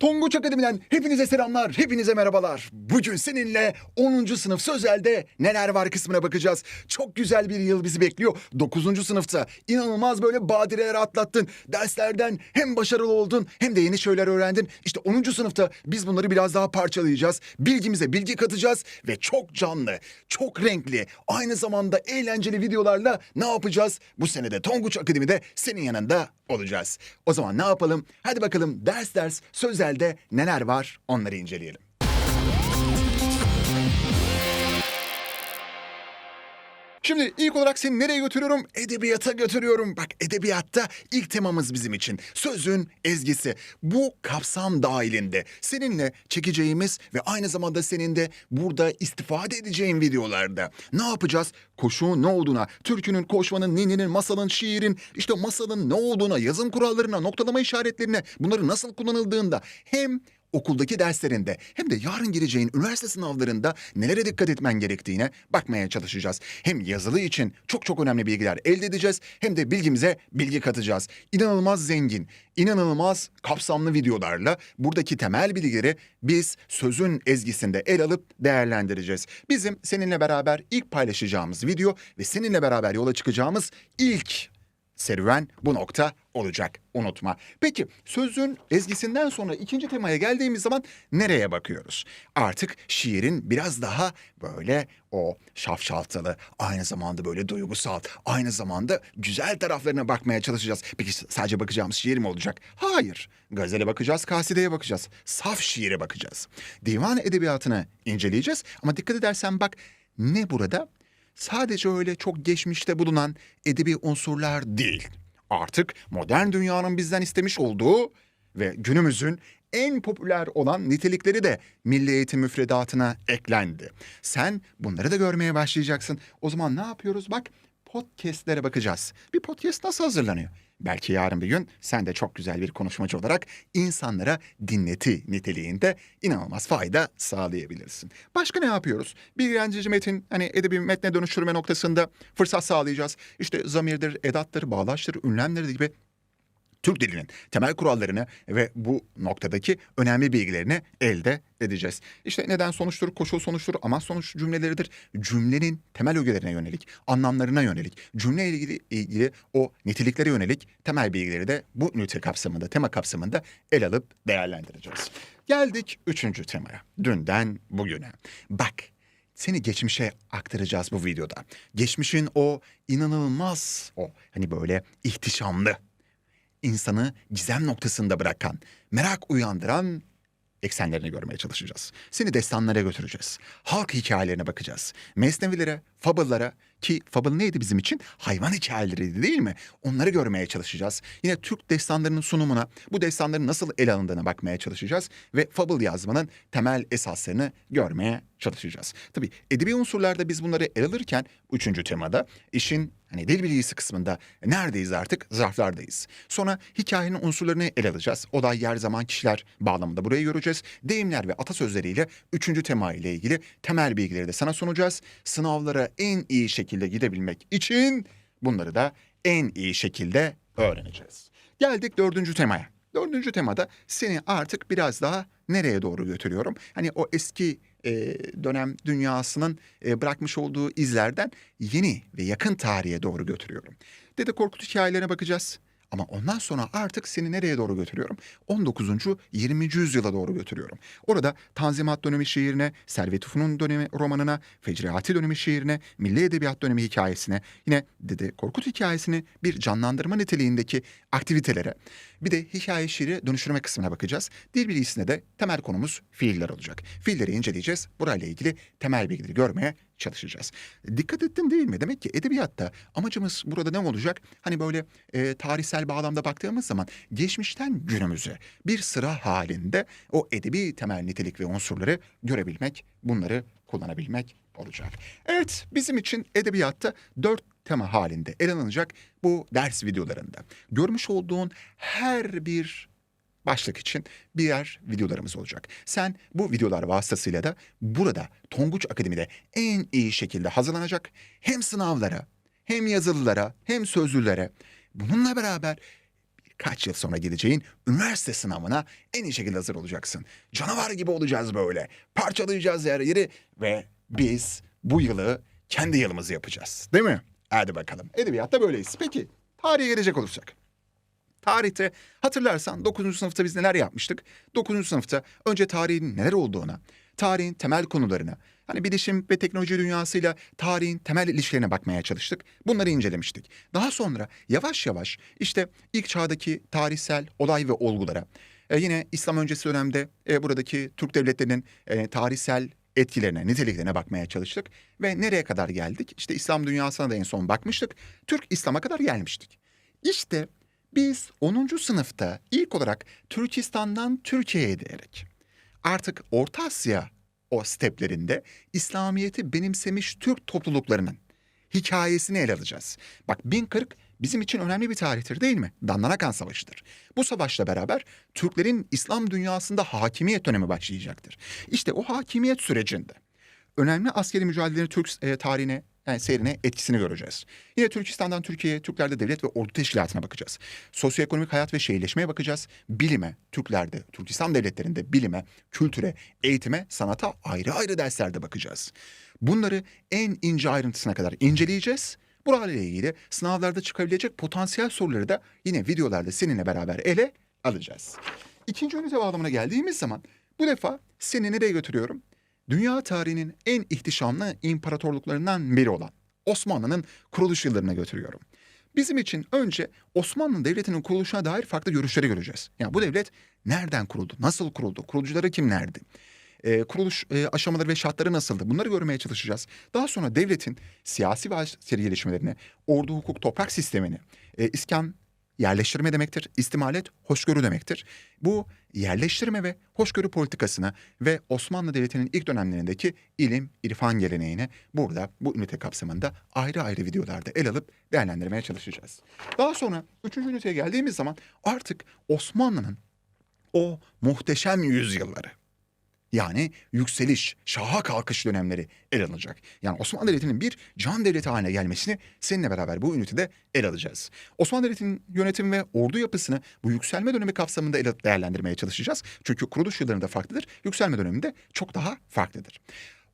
Tonguç Akademi'den hepinize selamlar, hepinize merhabalar. Bugün seninle 10. sınıf sözelde neler var kısmına bakacağız. Çok güzel bir yıl bizi bekliyor. 9. sınıfta inanılmaz böyle badireler atlattın. Derslerden hem başarılı oldun hem de yeni şeyler öğrendin. İşte 10. sınıfta biz bunları biraz daha parçalayacağız. Bilgimize bilgi katacağız ve çok canlı, çok renkli, aynı zamanda eğlenceli videolarla ne yapacağız? Bu senede Tonguç Akademi'de senin yanında olacağız. O zaman ne yapalım? Hadi bakalım ders ders sözelde neler var onları inceleyelim. Şimdi ilk olarak seni nereye götürüyorum? Edebiyata götürüyorum. Bak edebiyatta ilk temamız bizim için. Sözün ezgisi. Bu kapsam dahilinde seninle çekeceğimiz ve aynı zamanda senin de burada istifade edeceğin videolarda ne yapacağız? Koşu ne olduğuna, türkünün, koşmanın, nininin, masalın, şiirin, işte masalın ne olduğuna, yazım kurallarına, noktalama işaretlerine, bunları nasıl kullanıldığında hem okuldaki derslerinde hem de yarın gireceğin üniversite sınavlarında nelere dikkat etmen gerektiğine bakmaya çalışacağız. Hem yazılı için çok çok önemli bilgiler elde edeceğiz hem de bilgimize bilgi katacağız. İnanılmaz zengin, inanılmaz kapsamlı videolarla buradaki temel bilgileri biz sözün ezgisinde el alıp değerlendireceğiz. Bizim seninle beraber ilk paylaşacağımız video ve seninle beraber yola çıkacağımız ilk serüven bu nokta olacak. Unutma. Peki sözün ezgisinden sonra ikinci temaya geldiğimiz zaman nereye bakıyoruz? Artık şiirin biraz daha böyle o şafşaltılı, aynı zamanda böyle duygusal, aynı zamanda güzel taraflarına bakmaya çalışacağız. Peki sadece bakacağımız şiir mi olacak? Hayır. Gazele bakacağız, kasideye bakacağız. Saf şiire bakacağız. Divan edebiyatını inceleyeceğiz ama dikkat edersen bak ne burada? Sadece öyle çok geçmişte bulunan edebi unsurlar değil. Artık modern dünyanın bizden istemiş olduğu ve günümüzün en popüler olan nitelikleri de milli eğitim müfredatına eklendi. Sen bunları da görmeye başlayacaksın. O zaman ne yapıyoruz? Bak podcastlere bakacağız. Bir podcast nasıl hazırlanıyor? Belki yarın bir gün sen de çok güzel bir konuşmacı olarak insanlara dinleti niteliğinde inanılmaz fayda sağlayabilirsin. Başka ne yapıyoruz? Bilgilendirici metin hani edebi metne dönüştürme noktasında fırsat sağlayacağız. İşte zamirdir, edattır, bağlaçtır, ünlemler gibi Türk dilinin temel kurallarını ve bu noktadaki önemli bilgilerini elde edeceğiz. İşte neden sonuçtur, koşul sonuçtur, amaç sonuç cümleleridir. Cümlenin temel ögelerine yönelik, anlamlarına yönelik, cümle ilgili, ilgili o niteliklere yönelik temel bilgileri de bu ünite kapsamında, tema kapsamında el alıp değerlendireceğiz. Geldik üçüncü temaya. Dünden bugüne. Bak seni geçmişe aktaracağız bu videoda. Geçmişin o inanılmaz, o hani böyle ihtişamlı, insanı gizem noktasında bırakan, merak uyandıran eksenlerini görmeye çalışacağız. Seni destanlara götüreceğiz. Halk hikayelerine bakacağız. Mesnevilere, fabıllara ki fabıl neydi bizim için? Hayvan hikayeleriydi değil mi? Onları görmeye çalışacağız. Yine Türk destanlarının sunumuna, bu destanların nasıl ele alındığına bakmaya çalışacağız ve fabıl yazmanın temel esaslarını görmeye çalışacağız. Tabii edebi unsurlarda biz bunları ele alırken üçüncü temada işin hani dil bilgisi kısmında neredeyiz artık? Zarflardayız. Sonra hikayenin unsurlarını ele alacağız. Olay, yer, zaman, kişiler bağlamında burayı göreceğiz. Deyimler ve atasözleriyle üçüncü tema ile ilgili temel bilgileri de sana sunacağız. Sınavlara en iyi şekilde gidebilmek için bunları da en iyi şekilde öğreneceğiz. Geldik dördüncü temaya. Dördüncü temada seni artık biraz daha nereye doğru götürüyorum? Hani o eski e, dönem dünyasının e, bırakmış olduğu izlerden yeni ve yakın tarihe doğru götürüyorum. Dede Korkut hikayelerine bakacağız. Ama ondan sonra artık seni nereye doğru götürüyorum? 19. 20. yüzyıla doğru götürüyorum. Orada Tanzimat dönemi şiirine, Servet Ufun'un dönemi romanına, Fecriati dönemi şiirine, Milli Edebiyat dönemi hikayesine, yine Dede Korkut hikayesini bir canlandırma niteliğindeki aktivitelere, bir de hikaye şiiri dönüştürme kısmına bakacağız. Dil bilgisinde de temel konumuz fiiller olacak. Fiilleri inceleyeceğiz. Burayla ilgili temel bilgileri görmeye çalışacağız. Dikkat ettin değil mi? Demek ki edebiyatta amacımız burada ne olacak? Hani böyle e, tarihsel bağlamda baktığımız zaman geçmişten günümüze bir sıra halinde o edebi temel nitelik ve unsurları görebilmek, bunları kullanabilmek olacak. Evet, bizim için edebiyatta dört tema halinde ele alınacak bu ders videolarında. Görmüş olduğun her bir başlık için birer videolarımız olacak. Sen bu videolar vasıtasıyla da burada Tonguç Akademi'de en iyi şekilde hazırlanacak hem sınavlara hem yazılılara hem sözlülere bununla beraber kaç yıl sonra gideceğin üniversite sınavına en iyi şekilde hazır olacaksın. Canavar gibi olacağız böyle. Parçalayacağız yer yeri ve biz bu yılı kendi yılımızı yapacağız. Değil mi? Hadi bakalım. Edebiyatta böyleyiz. Peki tarihe gelecek olursak. Tarihte hatırlarsan 9. sınıfta biz neler yapmıştık? 9. sınıfta önce tarihin neler olduğuna, tarihin temel konularına, hani bilişim ve teknoloji dünyasıyla tarihin temel ilişkilerine bakmaya çalıştık. Bunları incelemiştik. Daha sonra yavaş yavaş işte ilk çağdaki tarihsel olay ve olgulara, e, yine İslam öncesi dönemde e, buradaki Türk devletlerinin e, tarihsel etkilerine, niteliklerine bakmaya çalıştık. Ve nereye kadar geldik? İşte İslam dünyasına da en son bakmıştık. Türk İslam'a kadar gelmiştik. İşte biz 10. sınıfta ilk olarak Türkistan'dan Türkiye'ye diyerek artık Orta Asya o steplerinde İslamiyet'i benimsemiş Türk topluluklarının hikayesini ele alacağız. Bak 1040 bizim için önemli bir tarihtir değil mi? Dandanakan Savaşı'dır. Bu savaşla beraber Türklerin İslam dünyasında hakimiyet dönemi başlayacaktır. İşte o hakimiyet sürecinde önemli askeri mücadelelerin Türk e, tarihine yani seyrine etkisini göreceğiz. Yine Türkistan'dan Türkiye'ye Türklerde devlet ve ordu teşkilatına bakacağız. Sosyoekonomik hayat ve şehirleşmeye bakacağız. Bilime, Türklerde, Türkistan devletlerinde bilime, kültüre, eğitime, sanata ayrı ayrı derslerde bakacağız. Bunları en ince ayrıntısına kadar inceleyeceğiz. Burayla ilgili sınavlarda çıkabilecek potansiyel soruları da yine videolarda seninle beraber ele alacağız. İkinci ünite bağlamına geldiğimiz zaman bu defa seni nereye götürüyorum? Dünya tarihinin en ihtişamlı imparatorluklarından biri olan Osmanlı'nın kuruluş yıllarına götürüyorum. Bizim için önce Osmanlı Devleti'nin kuruluşuna dair farklı görüşleri göreceğiz. Yani bu devlet nereden kuruldu, nasıl kuruldu, kurucuları kimlerdi? Ee, kuruluş e, aşamaları ve şartları nasıldı? Bunları görmeye çalışacağız. Daha sonra devletin siyasi ve askeri gelişmelerini, ordu hukuk toprak sistemini, e, iskan yerleştirme demektir. İstimalet hoşgörü demektir. Bu yerleştirme ve hoşgörü politikasını ve Osmanlı Devleti'nin ilk dönemlerindeki ilim, irfan geleneğini burada bu ünite kapsamında ayrı ayrı videolarda el alıp değerlendirmeye çalışacağız. Daha sonra üçüncü üniteye geldiğimiz zaman artık Osmanlı'nın o muhteşem yüzyılları yani yükseliş, şaha kalkış dönemleri ele alınacak. Yani Osmanlı Devleti'nin bir can devleti haline gelmesini seninle beraber bu ünitede ele alacağız. Osmanlı Devleti'nin yönetim ve ordu yapısını bu yükselme dönemi kapsamında ele değerlendirmeye çalışacağız. Çünkü kuruluş yıllarında farklıdır, yükselme döneminde çok daha farklıdır.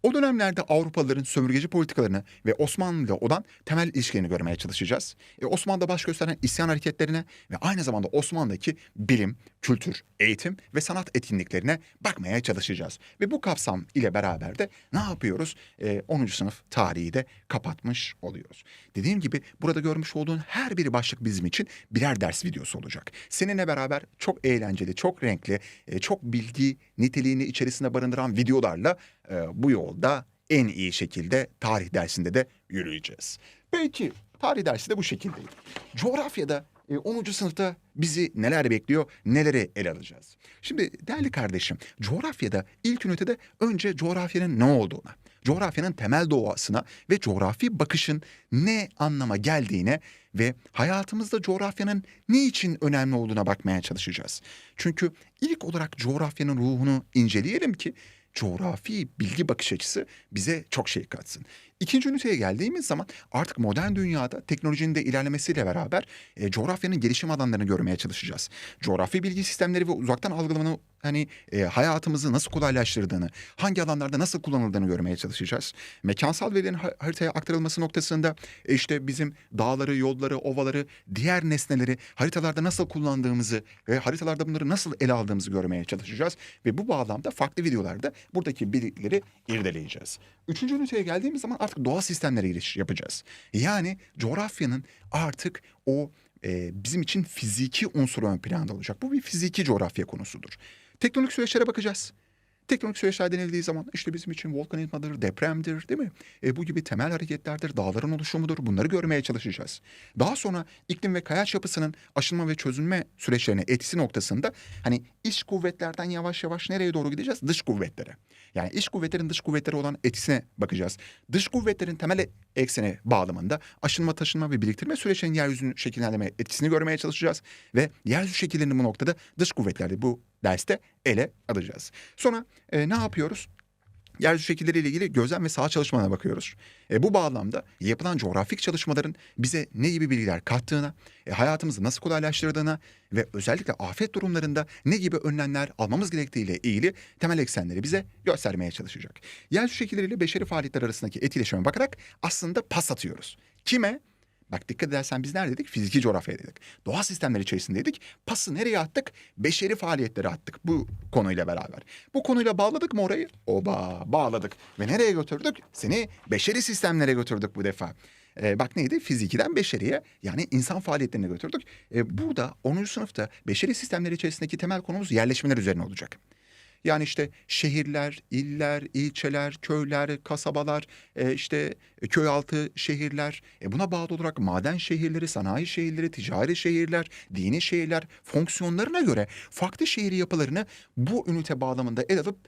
O dönemlerde Avrupalıların sömürgeci politikalarını ve Osmanlı ile olan temel ilişkilerini görmeye çalışacağız. E, Osmanlı'da baş gösteren isyan hareketlerine ve aynı zamanda Osmanlı'daki bilim, kültür, eğitim ve sanat etkinliklerine bakmaya çalışacağız. Ve bu kapsam ile beraber de ne yapıyoruz? E, 10. sınıf tarihi de kapatmış oluyoruz. Dediğim gibi burada görmüş olduğun her bir başlık bizim için birer ders videosu olacak. Seninle beraber çok eğlenceli, çok renkli, e, çok bilgi niteliğini içerisinde barındıran videolarla e, bu yolda en iyi şekilde tarih dersinde de yürüyeceğiz. Peki tarih dersi de bu şekildeydi. Coğrafyada e, 10. sınıfta bizi neler bekliyor, neleri ele alacağız? Şimdi değerli kardeşim, coğrafyada ilk ünitede önce coğrafyanın ne olduğuna, coğrafyanın temel doğasına ve coğrafi bakışın ne anlama geldiğine ve hayatımızda coğrafyanın ne için önemli olduğuna bakmaya çalışacağız. Çünkü ilk olarak coğrafyanın ruhunu inceleyelim ki coğrafi bilgi bakış açısı bize çok şey katsın. İkinci üniteye geldiğimiz zaman artık modern dünyada teknolojinin de ilerlemesiyle beraber e, coğrafyanın gelişim alanlarını görmeye çalışacağız. Coğrafi bilgi sistemleri ve uzaktan algılamanın hani e, hayatımızı nasıl kolaylaştırdığını, hangi alanlarda nasıl kullanıldığını görmeye çalışacağız. Mekansal verilerin ha- haritaya aktarılması noktasında e, işte bizim dağları, yolları, ovaları, diğer nesneleri haritalarda nasıl kullandığımızı ve haritalarda bunları nasıl ele aldığımızı görmeye çalışacağız. Ve bu bağlamda farklı videolarda buradaki bilgileri irdeleyeceğiz. Üçüncü üniteye geldiğimiz zaman artık doğa sistemlere giriş yapacağız. Yani coğrafyanın artık o e, bizim için fiziki unsur ön planda olacak. Bu bir fiziki coğrafya konusudur. Teknolojik süreçlere bakacağız. Teknolojik süreçler denildiği zaman işte bizim için volkanizmadır, depremdir değil mi? E, bu gibi temel hareketlerdir, dağların oluşumudur. Bunları görmeye çalışacağız. Daha sonra iklim ve kayaç yapısının aşınma ve çözülme süreçlerine etkisi noktasında hani iç kuvvetlerden yavaş yavaş nereye doğru gideceğiz? Dış kuvvetlere. Yani iç kuvvetlerin dış kuvvetlere olan etkisine bakacağız. Dış kuvvetlerin temel ekseni bağlamında aşınma, taşınma ve biriktirme süreçlerinin yeryüzünün şekillendirme etkisini görmeye çalışacağız. Ve yeryüzü şekillerini bu noktada dış kuvvetlerde bu derste ele alacağız. Sonra e, ne yapıyoruz? yeryüzü şekilleriyle ilgili gözlem ve saha çalışmalarına bakıyoruz. E, bu bağlamda yapılan coğrafik çalışmaların bize ne gibi bilgiler kattığına, e, hayatımızı nasıl kolaylaştırdığına ve özellikle afet durumlarında ne gibi önlemler almamız gerektiğiyle ilgili temel eksenleri bize göstermeye çalışacak. Yeryüzü şekilleriyle beşeri faaliyetler arasındaki etkileşime bakarak aslında pas atıyoruz. Kime? Bak dikkat edersen biz neredeydik? Fiziki coğrafyadaydık. Doğa sistemleri içerisindeydik. Pası nereye attık? Beşeri faaliyetlere attık bu konuyla beraber. Bu konuyla bağladık mı orayı? Oba bağladık. Ve nereye götürdük? Seni beşeri sistemlere götürdük bu defa. Ee, bak neydi? Fizikiden beşeriye yani insan faaliyetlerine götürdük. Ee, burada 10. sınıfta beşeri sistemler içerisindeki temel konumuz yerleşmeler üzerine olacak. Yani işte şehirler, iller, ilçeler, köyler, kasabalar, e, işte köy altı şehirler, e, buna bağlı olarak maden şehirleri, sanayi şehirleri, ticari şehirler, dini şehirler fonksiyonlarına göre farklı şehir yapılarını bu ünite bağlamında ele alıp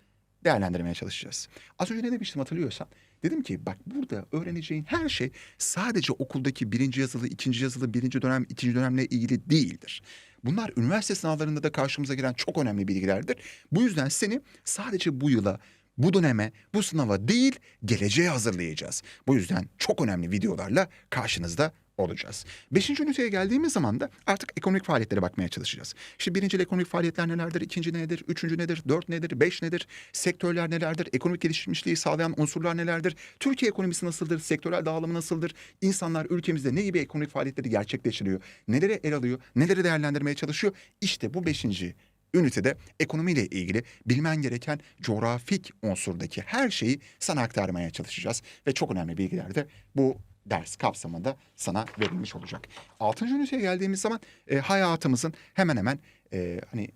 değerlendirmeye çalışacağız. Az önce ne demiştim hatırlıyorsan? Dedim ki bak burada öğreneceğin her şey sadece okuldaki birinci yazılı, ikinci yazılı, birinci dönem, ikinci dönemle ilgili değildir. Bunlar üniversite sınavlarında da karşımıza gelen çok önemli bilgilerdir. Bu yüzden seni sadece bu yıla, bu döneme, bu sınava değil geleceğe hazırlayacağız. Bu yüzden çok önemli videolarla karşınızda olacağız. Beşinci üniteye geldiğimiz zaman da artık ekonomik faaliyetlere bakmaya çalışacağız. İşte birinci ekonomik faaliyetler nelerdir, ikinci nedir, üçüncü nedir, dört nedir, beş nedir, sektörler nelerdir, ekonomik gelişmişliği sağlayan unsurlar nelerdir, Türkiye ekonomisi nasıldır, sektörel dağılımı nasıldır, insanlar ülkemizde ne gibi ekonomik faaliyetleri gerçekleştiriyor, neleri el alıyor, neleri değerlendirmeye çalışıyor. İşte bu beşinci ünitede ekonomiyle ilgili bilmen gereken coğrafik unsurdaki her şeyi sana aktarmaya çalışacağız. Ve çok önemli bilgiler de bu ders kapsamında sana verilmiş olacak. Altıncı üniteye geldiğimiz zaman e, hayatımızın hemen hemen e, hani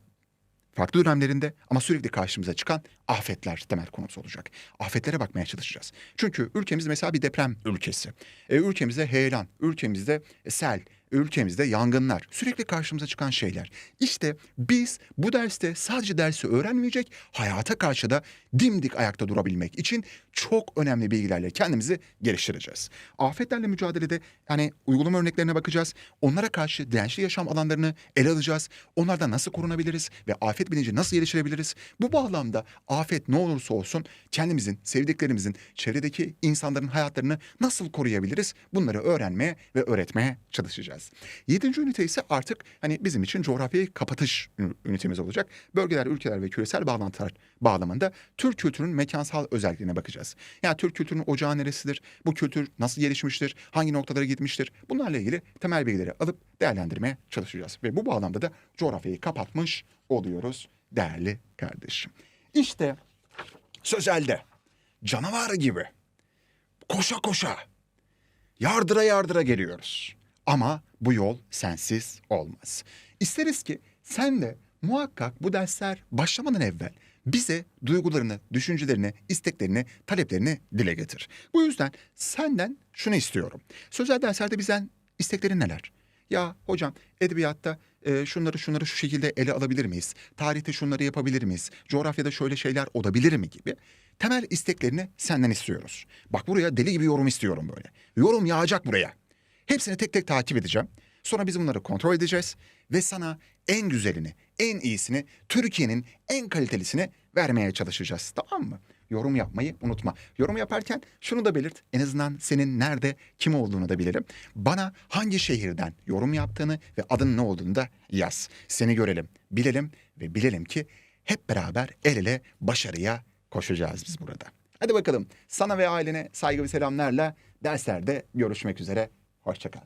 farklı dönemlerinde ama sürekli karşımıza çıkan afetler temel konusu olacak. Afetlere bakmaya çalışacağız. Çünkü ülkemiz mesela bir deprem ülkesi. E, ülkemizde heyelan, ülkemizde sel, ülkemizde yangınlar sürekli karşımıza çıkan şeyler. İşte biz bu derste sadece dersi öğrenmeyecek, hayata karşı da dimdik ayakta durabilmek için çok önemli bilgilerle kendimizi geliştireceğiz. Afetlerle mücadelede yani uygulama örneklerine bakacağız. Onlara karşı dirençli yaşam alanlarını ele alacağız. Onlardan nasıl korunabiliriz ve afet bilinci nasıl geliştirebiliriz? Bu bağlamda afet ne olursa olsun kendimizin, sevdiklerimizin, çevredeki insanların hayatlarını nasıl koruyabiliriz? Bunları öğrenmeye ve öğretmeye çalışacağız. Yedinci ünite ise artık hani bizim için coğrafyayı kapatış ün- ünitemiz olacak. Bölgeler, ülkeler ve küresel bağlantılar bağlamında Türk kültürünün mekansal özelliklerine bakacağız. Yani Türk kültürünün ocağı neresidir? Bu kültür nasıl gelişmiştir? Hangi noktalara gitmiştir? Bunlarla ilgili temel bilgileri alıp değerlendirmeye çalışacağız. Ve bu bağlamda da coğrafyayı kapatmış oluyoruz değerli kardeşim. İşte sözelde canavar gibi koşa koşa yardıra yardıra geliyoruz. Ama bu yol sensiz olmaz. İsteriz ki sen de muhakkak bu dersler başlamadan evvel bize duygularını, düşüncelerini, isteklerini, taleplerini dile getir. Bu yüzden senden şunu istiyorum. Sözel derslerde bizden isteklerin neler? Ya hocam edebiyatta e, şunları şunları şu şekilde ele alabilir miyiz? Tarihte şunları yapabilir miyiz? Coğrafyada şöyle şeyler olabilir mi gibi temel isteklerini senden istiyoruz. Bak buraya deli gibi yorum istiyorum böyle. Yorum yağacak buraya. Hepsini tek tek takip edeceğim. Sonra biz bunları kontrol edeceğiz ve sana en güzelini, en iyisini, Türkiye'nin en kalitelisini vermeye çalışacağız. Tamam mı? Yorum yapmayı unutma. Yorum yaparken şunu da belirt. En azından senin nerede, kim olduğunu da bilirim. Bana hangi şehirden yorum yaptığını ve adının ne olduğunu da yaz. Seni görelim, bilelim ve bilelim ki hep beraber el ele başarıya koşacağız biz burada. Hadi bakalım sana ve ailene saygı ve selamlarla derslerde görüşmek üzere. Hoşçakal.